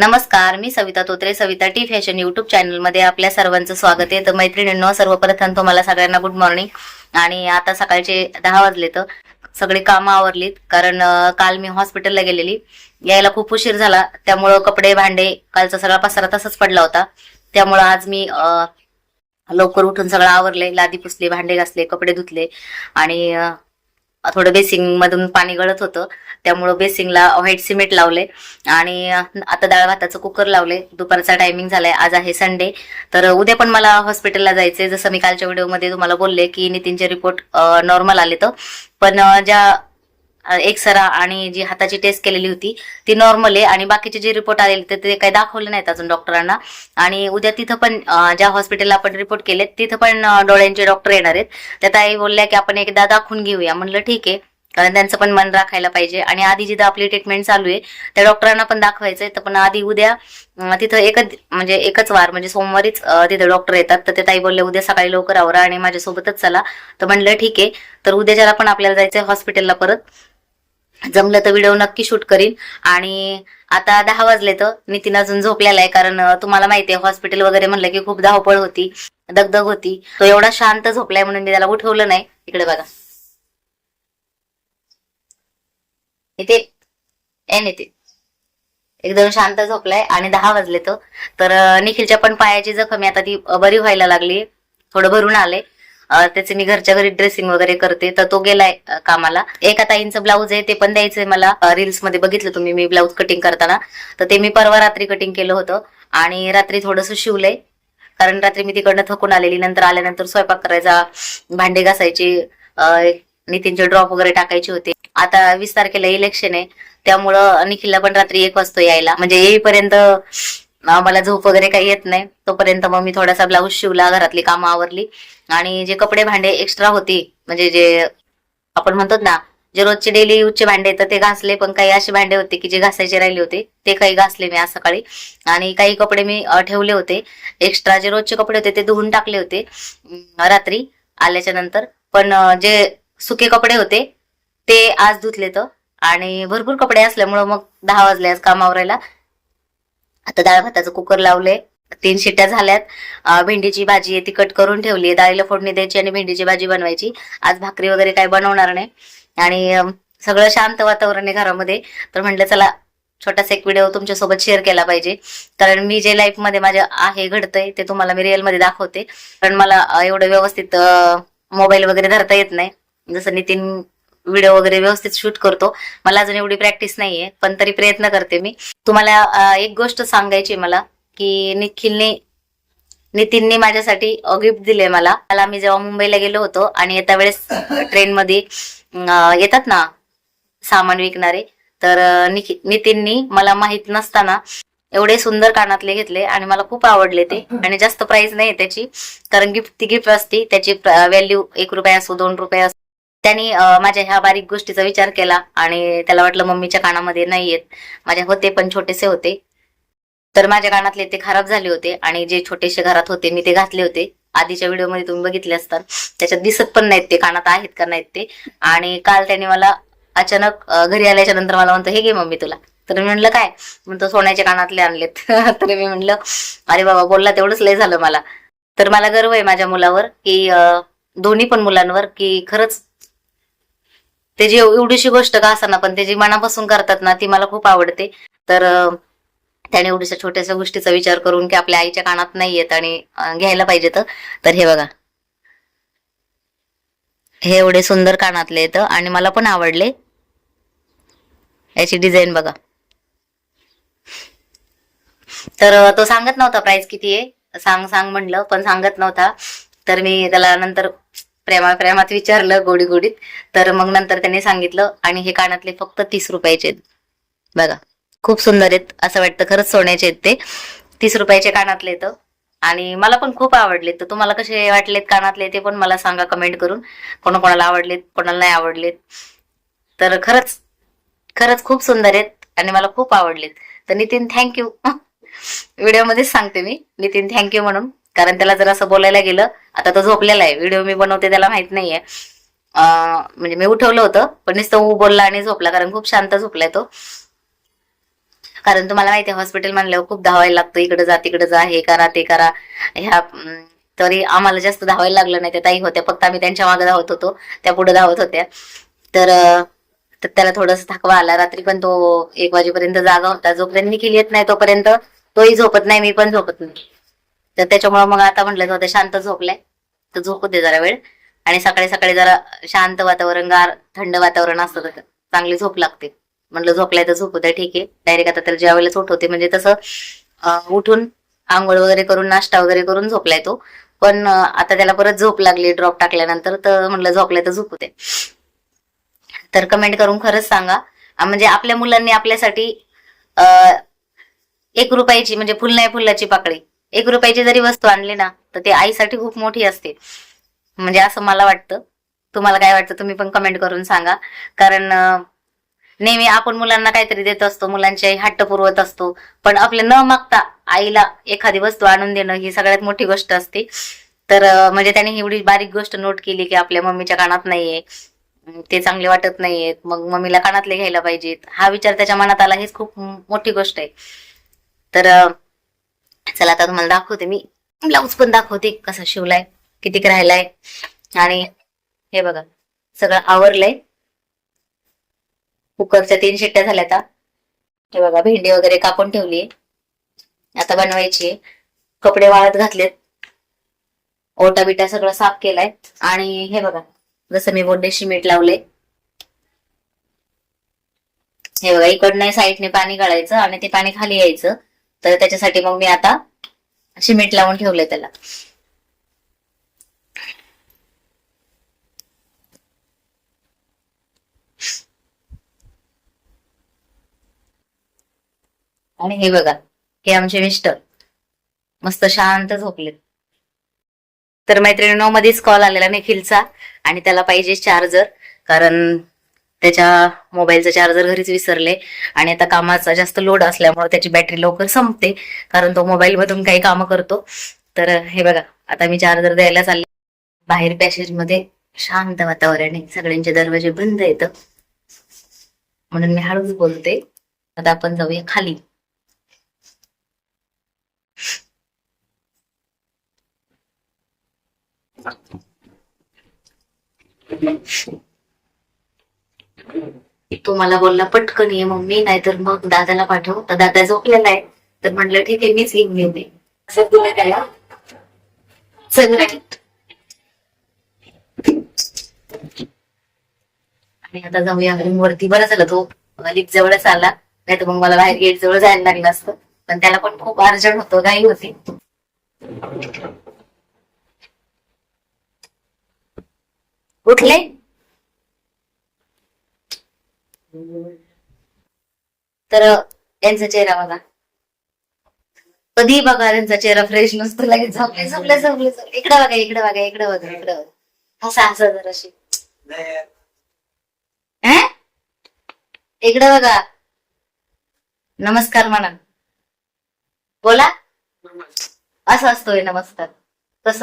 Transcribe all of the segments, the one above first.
नमस्कार मी Savita Totre Savita T fashion YouTube चॅनलमध्ये आपल्या सर्वांचं स्वागत आहे. तर मैत्रिणींनो सर्वप्रथम तुम्हाला सगळ्यांना गुड मॉर्निंग आणि आता सकाळचे दहा वाजले तर सगळी कामं आवरलीत कारण काल मी हॉस्पिटलला गेलेली. यायला खूप उशीर झाला. त्यामुळं कपडे भांडे कालचा सगळा पसारा तसाच पडला होता. त्यामुळं आज मी लवकर उठून सगळं आवरले. लादी पुसले भांडे घासले कपडे धुतले. आणि थोडं बेसिंग मधून पाणी गळत होतं. त्यामुळं बेसिंगला व्हाईट सिमेंट लावले. आणि आता डाळ भाताचं कुकर लावले. दुपारचा टायमिंग झालाय. आज आहे संडे तर उद्या पण मला हॉस्पिटलला जायचंय. जसं मी कालच्या व्हिडिओमध्ये तुम्हाला बोलले की नितीनचे रिपोर्ट नॉर्मल आले तर. पण ज्या एक्सरा आणि जी हाताची टेस्ट केलेली होती ती नॉर्मल आहे आणि बाकीचे जे रिपोर्ट आलेले तर ते काही दाखवले नाहीत अजून डॉक्टरांना आणि उद्या तिथं पण ज्या हॉस्पिटलला आपण रिपोर्ट केलेत तिथं पण डोळ्यांचे डॉक्टर येणार आहेत. त्या ताई बोलल्या की आपण एकदा दाखवून घेऊया. म्हणलं ठीक आहे. कारण त्यांचं पण मन राखायला पाहिजे. आणि आधी जिथं आपली ट्रीटमेंट चालू आहे त्या डॉक्टरांना पण दाखवायचंय. तर पण आधी उद्या तिथं एकच म्हणजे एकच वार म्हणजे सोमवारीच तिथे तिथं डॉक्टर येतात. तर ते ताई बोलले उद्या सकाळी लवकर आवरा आणि माझ्यासोबतच चला. तर म्हणलं ठीक आहे. तर उद्याच्याला पण आपल्याला जायचंय हॉस्पिटलला परत जमलं तर व्हिडिओ नक्की शूट करीन. आणि आता दहा वाजले तर नितीन अजून झोपलेला आहे कारण तुम्हाला माहिती आहे हॉस्पिटल वगैरे म्हणलं की खूप धावपळ होती दगदग होती. तो एवढा शांत झोपलाय म्हणून मी त्याला उठवलं नाही. इकडे बघा. इथे ए नितीन. एकदम शांत झोपलाय आणि दहा वाजले तो तर निखिलच्या पण पायाची जखमी आता ती बरी व्हायला लागली थोडं भरून आले त्याचे मी घरच्या घरी ड्रेसिंग वगैरे करते. तर तो गेलाय कामाला. एका ताईंचं ब्लाऊज आहे ते पण द्यायचंय मला. रील्समध्ये बघितलं तुम्ही मी ब्लाऊज कटिंग करताना. तर ते मी परवा रात्री कटिंग केलं होतं. आणि रात्री थोडंसं शिवलंय. कारण रात्री मी तिकडनं थकून आलेली. नंतर आल्यानंतर स्वयंपाक करायचा भांडे घासायची नितीनचे ड्रॉप वगैरे टाकायचे होते. आता वीस तारखेला इलेक्शन आहे. त्यामुळं निखिलला पण रात्री एक वाजतो यायला. म्हणजे येईपर्यंत मला झोप वगैरे काही येत नाही. तोपर्यंत मग मी थोडासा ब्लाऊज शिवला घरातली कामं आवरली. आणि जे कपडे भांडे एक्स्ट्रा होती म्हणजे जे आपण म्हणतो ना जे रोजचे डेली यूजचे भांडे आहेत, तर ते घासले. पण काही असे भांडे होते की जे घासायचे राहिले होते ते काही घासले मी आज सकाळी. आणि काही कपडे मी ठेवले होते. एक्स्ट्रा जे रोजचे कपडे होते ते धुवून टाकले होते रात्री आल्याच्यानंतर. पण जे सुके कपडे होते ते आज धुतले तर आणि भरपूर कपडे असल्यामुळं मग दहा वाजले आज कामावरायला आता डाळ भाताचं कुकर लावले तीन शिट्ट्या झाल्यात. भेंडीची भाजी आहे ती कट करून ठेवली आहे. डाळीला फोडणी द्यायची आणि भेंडीची भाजी बनवायची. आज भाकरी वगैरे काही बनवणार नाही. आणि सगळं शांत वातावरण आहे घरामध्ये. तर म्हटलं चला छोटासा एक व्हिडिओ तुमच्यासोबत शेअर केला पाहिजे. कारण मी जे लाईफमध्ये माझ्या आहे घडतंय ते तुम्हाला मी रिअलमध्ये दाखवते. कारण मला एवढं व्यवस्थित मोबाईल वगैरे धरता येत नाही. जसं नितीन व्हिडिओ वगैरे व्यवस्थित शूट करतो. मला अजून एवढी प्रॅक्टिस नाहीये पण तरी प्रयत्न करते मी. तुम्हाला एक गोष्ट सांगायची मला की निखिलने नितीनने माझ्यासाठी गिफ्ट दिले मला. मला मी जेव्हा मुंबईला गेलो होतो आणि येत्या वेळेस ट्रेनमध्ये येतात ना सामान विकणारे तर नितीननी मला माहीत नसताना एवढे सुंदर कानातले घेतले आणि मला खूप आवडले ते. आणि जास्त प्राइस नाही त्याची कारण गिफ्ट ती गिफ्ट असती त्याची व्हॅल्यू एक रुपया असो दोन रुपये असो. त्यांनी माझ्या ह्या बारीक गोष्टीचा विचार केला आणि त्याला वाटलं मम्मीच्या कानामध्ये नाही येत माझ्या होते पण छोटेसे होते. तर माझ्या कानातले ते खराब झाले होते आणि जे छोटेसे घरात होते मी ते घातले होते. आधीच्या व्हिडिओमध्ये तुम्ही बघितले असतात. त्याच्यात दिसत पण नाहीत ते कानात आहेत का नाहीत ते. आणि काल त्यांनी मला अचानक घरी आल्याच्यानंतर मला म्हणतो हे घे मम्मी तुला. तर मी म्हणलं काय? म्हणतो सोन्याच्या कानातले आणलेत. तर मी म्हणलं अरे बाबा बोलला तेवढंच लय झालं मला. तर मला गर्व आहे माझ्या मुलावर की दोन्ही पण मुलांवर की खरंच ते जी एवढीशी गोष्ट का असताना पण ते जी मनापासून करतात ना ती मला खूप आवडते. तर त्याने एवढ्याशा छोट्याशा गोष्टीचा विचार करून की आपल्या आईच्या कानात नाही येत आणि घ्यायला पाहिजे तर. हे बघा. हे एवढे सुंदर कानातले येतं आणि मला पण आवडले. याची डिझाईन बघा. तर तो सांगत नव्हता प्राइस किती आहे. सांग सांग म्हणलं पण सांगत नव्हता. तर मी त्याला नंतर प्रेमा प्रेमात विचारलं गोडी गोडीत तर मग नंतर त्यांनी सांगितलं आणि हे कानातले फक्त तीस रुपयाचे आहेत. बघा खूप सुंदर आहेत असं वाटतं खरंच सोन्याचे आहेत ते. तीस रुपयाचे कानातले तर आणि मला पण खूप आवडलेत. तर तुम्हाला कसे वाटलेत कानातले ते पण मला सांगा कमेंट करून. कोणाकोणाला आवडलेत कोणाला नाही आवडलेत. तर खरंच खरंच खूप सुंदर आहेत आणि मला खूप आवडलेत. तर नितीन थँक्यू व्हिडिओमध्येच सांगते मी. नितीन थँक्यू म्हणून. कारण त्याला जर असं बोलायला गेलं आता तो झोपलेला आहे. व्हिडिओ मी बनवते त्याला माहीत नाहीये. म्हणजे मी उठवलं होतं पण नुसतं ऊ बोलला आणि झोपला कारण खूप शांत झोपलाय तो. कारण तुम्हाला माहिती आहे हॉस्पिटल म्हणल्यावर खूप धावायला लागतं. इकडे जा तिकडे जा हे करा ते करा. ह्या तरी आम्हाला जास्त धावायला लागलं नाही. त्या ताई होत्या. फक्त आम्ही त्यांच्या मागे धावत होतो. त्या पुढे धावत होत्या. तर तर त्याला थोडस थकवा आला. रात्री पण तो एक वाजेपर्यंत जागा होता. जोपर्यंत निखिल येत नाही तोपर्यंत तोही झोपत नाही मी पण झोपत नाही. तर त्याच्यामुळे मग आता म्हटलं जाऊ शांत झोपलाय. तर झोपू दे जरा वेळ. आणि सकाळी सकाळी जरा शांत वातावरण गार थंड वातावरण असतं तर चांगली झोप लागते. म्हटलं झोपलाय तर झोपू द्या ठीक आहे. डायरेक्ट आता त्याला ज्या वेळेलाच उठवते म्हणजे तसं उठून आंघोळ वगैरे करून नाश्ता वगैरे करून झोपलाय तो. पण आता त्याला परत झोप लागली ड्रॉप टाकल्यानंतर तर म्हटलं झोपलाय तर झोपू दे. तर कमेंट करून खरंच सांगा. म्हणजे आपल्या मुलांनी आपल्यासाठी एक रुपयाची म्हणजे फुल नाही फुलाची पाकळी. एक रुपयाची जरी वस्तू आणली ना तर ते आईसाठी खूप मोठी असते. म्हणजे असं मला वाटतं. तुम्हाला काय वाटतं? तुम्ही पण कमेंट करून सांगा. कारण नेहमी आपण मुलांना काहीतरी देत असतो. मुलांची आई हट्ट पुरवत असतो. पण आपले न मागता आईला एखादी वस्तू आणून देणं ही सगळ्यात मोठी गोष्ट असते. तर म्हणजे त्याने एवढी बारीक गोष्ट नोट केली की आपल्या मम्मीच्या कानात नाहीये. ते चांगले वाटत नाहीयेत. मग मम्मीला कानातले घ्यायला पाहिजेत. हा विचार त्याच्या मनात आला हीच खूप मोठी गोष्ट आहे. तर चला आता तुम्हाला दाखवते मी. ब्लाऊज पण दाखवते कसा शिवलाय कितीक राहिलाय. आणि हे बघा सगळं आवरलंय. कुकरच्या तीन शिट्ट्या झाल्या आता. हे बघा भेंडी वगैरे कापून ठेवली आता बनवायची कपडे वाळत घातलेत. ओटा बिटा सगळं साफ केलाय. आणि हे बघा जसं मी बोंडेशी मीठ लावले हे बघा इकडनं साईडने पाणी काढायचं आणि ते पाणी खाली यायचं. तर त्याच्यासाठी मग मी आता सिमेंट लावून ठेवलंय त्याला. आणि हे बघा हे आमचे मिस्टर. मस्त शांत झोपलेत. तर मैत्रिणीनो मध्येच कॉल आलेला निखिलचा आणि त्याला पाहिजे चार्जर कारण त्याच्या मोबाईलचा चार्जर घरीच विसरले आणि आता कामाचा जास्त लोड असल्यामुळे त्याची बॅटरी लवकर संपते कारण तो मोबाईल मधून काही कामं करतो. तर हे बघा आता मी चार्जर द्यायला चालले. बाहेर पॅसेजमध्ये शांत वातावरण आहे. सगळ्यांचे दरवाजे बंद येत म्हणून मी हळूच बोलते. आता आपण जाऊया खाली. तो मला बोलला पटकन ये मम्मी नाहीतर मग दादाला पाठव. तर दादा झोपलेला आहे. तर म्हटलं ठीक आहे मीच घेऊन येते असं तुला काय आणि आता जाऊया रूम वरती. बरं झालं तो लिफ्ट जवळच आला. नाही तर मग मला बाहेर गेट जवळ जायला लागलं असतं. पण त्याला पण खूप अर्जंट होतं घाई होती. उठले? तर यांचा चेहरा बघा. कधी बघा त्यांचा चेहरा फ्रेश नसतो लगेच झोपले झोपले झोपले झोपले. इकडे बघा इकडे बघा इकडे बघा इकडे बघा. हसा हसा जराशी. अं? इकडे बघा. नमस्कार म्हणा बोला. असं असतोय नमस्कार. कस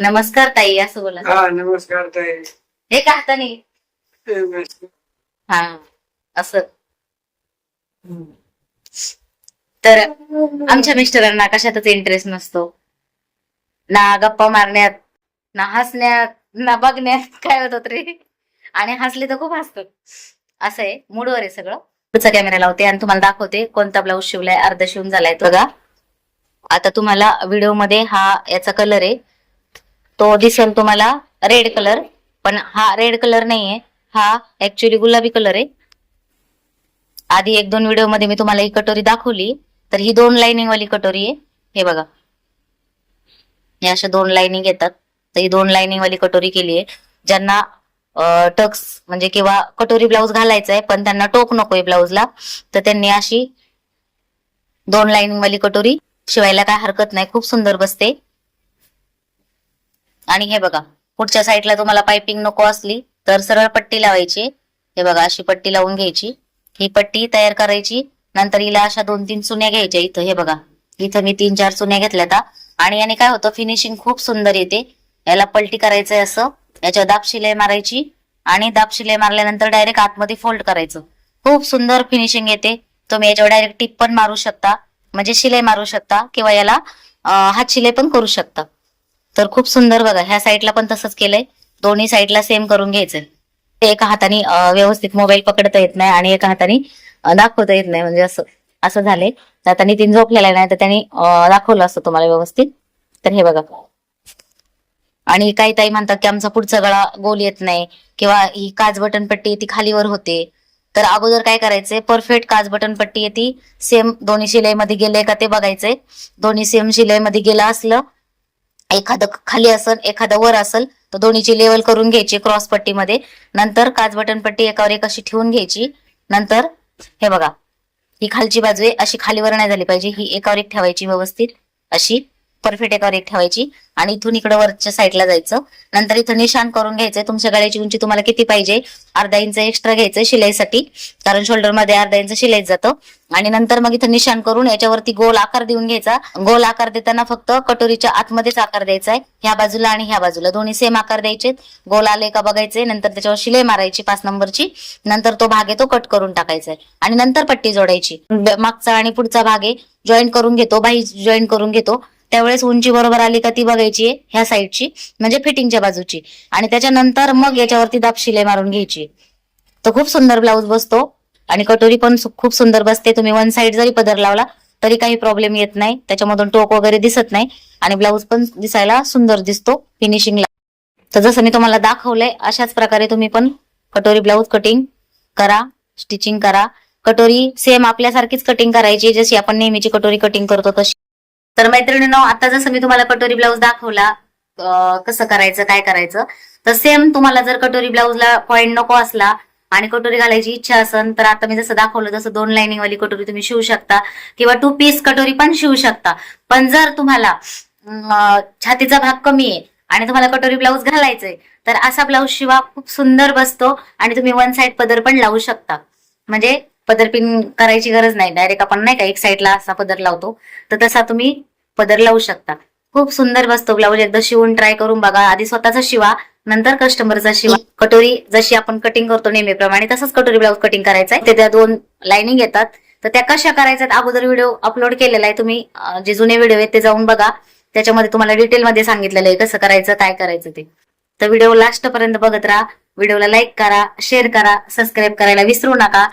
नमस्कार ताई असं बोला. नमस्कार ताई. हे का हाताने? हा असं. तर आमच्या मिस्टरांना कशातच इंटरेस्ट नसतो. ना गप्पा मारण्यात ना हसण्यात ना बघण्यात काय होत रे? आणि हसले तर खूप हसतात. असं आहे मूडवर आहे सगळं. पुढचा कॅमेरा लावते आणि तुम्हाला दाखवते कोणता ब्लाऊज शिवलाय अर्ध शिवून झालाय बघा. आता तुम्हाला व्हिडिओमध्ये हा याचा कलर आहे. तो दिसेल तुम्हाला रेड कलर पण हा रेड कलर नाहीये. हा ऍक्च्युली गुलाबी कलर आहे. आधी एक दोन व्हिडिओमध्ये मी तुम्हाला ही कटोरी दाखवली तर ही दोन लाइनिंग वाली कटोरी आहे. हे बघा. हे अशा दोन लाइनिंग येतात. तर ही दोन लाइनिंग वाली कटोरी केली आहे. ज्यांना टक्स म्हणजे किंवा कटोरी ब्लाऊज घालायचा आहे पण त्यांना टोक नकोय ब्लाऊजला तर त्यांनी अशी दोन लाइनिंग वाली कटोरी शिवायला काय हरकत नाही. खूप सुंदर बसते. आणि हे बघा. पुढच्या साईडला तुम्हाला पायपिंग नको असली तर सरळ पट्टी लावायची. हे बघा अशी पट्टी लावून घ्यायची. ही पट्टी तयार करायची. नंतर हिला अशा दोन तीन सुन्या घ्यायच्या इथं. हे बघा इथं मी तीन चार सुन्या घेतल्या आता. आणि याने काय होतं फिनिशिंग खूप सुंदर येते. याला पलटी करायचंय असं. याच्यावर दाब शिलाई मारायची आणि दाब शिलाई मारल्यानंतर डायरेक्ट आतमध्ये फोल्ड करायचं. खूप सुंदर फिनिशिंग येते. तुम्ही याच्यावर डायरेक्ट टिप पण मारू शकता. म्हणजे शिलाई मारू शकता किंवा याला हात शिलाई पण करू शकता. तर खूप सुंदर बघा ह्या साईडला पण तसंच केलंय. दोन्ही साईडला सेम करून घ्यायचंय ते एका हाताने व्यवस्थित मोबाईल पकडता येत नाही आणि एका हाताने दाखवता येत नाही. म्हणजे असं असं झालंय. तर आता नितीन झोपलेला नाही तर त्यांनी दाखवलं असतं तुम्हाला व्यवस्थित. तर हे बघा. आणि काही ताई म्हणतात की आमचा पुढचा गळा गोल येत नाही. किंवा ही काच बटन पट्टी ती खालीवर होते. तर अगोदर काय करायचंय? परफेक्ट काच बटन पट्टी येते सेम दोन्ही शिलाईमध्ये गेले का ते बघायचंय. दोन्ही सेम शिलाईमध्ये गेलं असलं एखादं खाली असेल एखादं वर असेल तर दोन्हीची लेवल करून घ्यायची क्रॉस पट्टीमध्ये. नंतर काच बटन पट्टी एकावर एक अशी ठेवून घ्यायची. नंतर हे बघा ही खालची बाजू आहे अशी खालीवर नाही झाली पाहिजे ही एकावर एक ठेवायची व्यवस्थित अशी. परफेक्ट एकावर एक ठेवायची आणि इथून इकडे वरच्या साईडला जायचं. नंतर इथं निशाण करून घ्यायचंय. तुमच्या गळ्याची उंची तुम्हाला किती पाहिजे? अर्धा इंच एक्स्ट्रा घ्यायचं शिलाईसाठी. कारण शोल्डरमध्ये अर्धा इंच शिलाई जातं. आणि नंतर मग इथं निशाण करून याच्यावरती गोल आकार देऊन घ्यायचा. गोल आकार देताना फक्त कटोरीच्या आतमध्येच आकार द्यायचा आहे. ह्या बाजूला आणि ह्या बाजूला. दोन्ही सेम आकार द्यायचे गोल आले का बघायचे नंतर त्याच्यावर शिलाई मारायची पाच नंबरची. नंतर तो भाग आहे तो कट करून टाकायचा आहे. आणि नंतर पट्टी जोडायची. मागचा आणि पुढचा भाग आहे. जॉईन करून घेतो. बाही जॉईन करून घेतो. त्यावेळेस उंची बरोबर आली का ती बघायची आहे ह्या साईडची म्हणजे फिटिंगच्या बाजूची. आणि त्याच्यानंतर मग याच्यावरती दाब शिलाई मारून घ्यायची. तर खूप सुंदर ब्लाऊज बसतो आणि कटोरी पण खूप सुंदर बसते. तुम्ही वन साईड जरी पदर लावला तरी काही प्रॉब्लेम येत नाही. त्याच्यामधून टोक वगैरे दिसत नाही. आणि ब्लाऊज पण दिसायला सुंदर दिसतो फिनिशिंगला तर जसं मी तुम्हाला दाखवलंय अशाच प्रकारे तुम्ही पण कटोरी ब्लाऊज कटिंग करा स्टिचिंग करा. कटोरी सेम आपल्यासारखीच कटिंग करायची जशी आपण नेहमीची कटोरी कटिंग करतो तशी. तर मैत्रिणींनो आता जसं मी तुम्हाला कटोरी ब्लाऊज दाखवला कसं करायचं काय करायचं तर सेम तुम्हाला जर कटोरी ब्लाऊजला पॉईंट नको असला आणि कटोरी घालायची इच्छा असेल तर आता मी जसं दाखवलं जसं दोन लाईनिंग वाली कटोरी तुम्ही शिवू शकता किंवा टू पीस कटोरी पण शिवू शकता. पण जर तुम्हाला छातीचा भाग कमी आहे आणि तुम्हाला कटोरी ब्लाऊज घालायचंय तर असा ब्लाऊज शिवा खूप सुंदर बसतो आणि तुम्ही वन साइड पदर पण लावू शकता. म्हणजे पदर पिन करायची गरज नाही डायरेक्ट आपण नाही का एक साईडला असा पदर लावतो तर तसा तुम्ही पदर लावू शकता. खूप सुंदर बसतो ब्लाऊज एकदा शिवून ट्राय करून बघा. आधी स्वतःचा शिवा नंतर कस्टमरचा शिवा. कटोरी जशी आपण कटिंग करतो नेहमीप्रमाणे तसंच कटोरी ब्लाऊज कटिंग करायचा आहे त्या दोन लाईनिंग येतात. तर त्या कशा करायच्यात? अगोदर व्हिडिओ अपलोड केलेला आहे. तुम्ही जे जुने व्हिडिओ आहेत ते जाऊन बघा. त्याच्यामध्ये तुम्हाला डिटेलमध्ये सांगितलेलं आहे कसं करायचं काय करायचं ते. तर व्हिडिओ लास्ट पर्यंत बघत राहा. व्हिडिओला लाईक करा शेअर करा सबस्क्राईब करायला विसरू नका.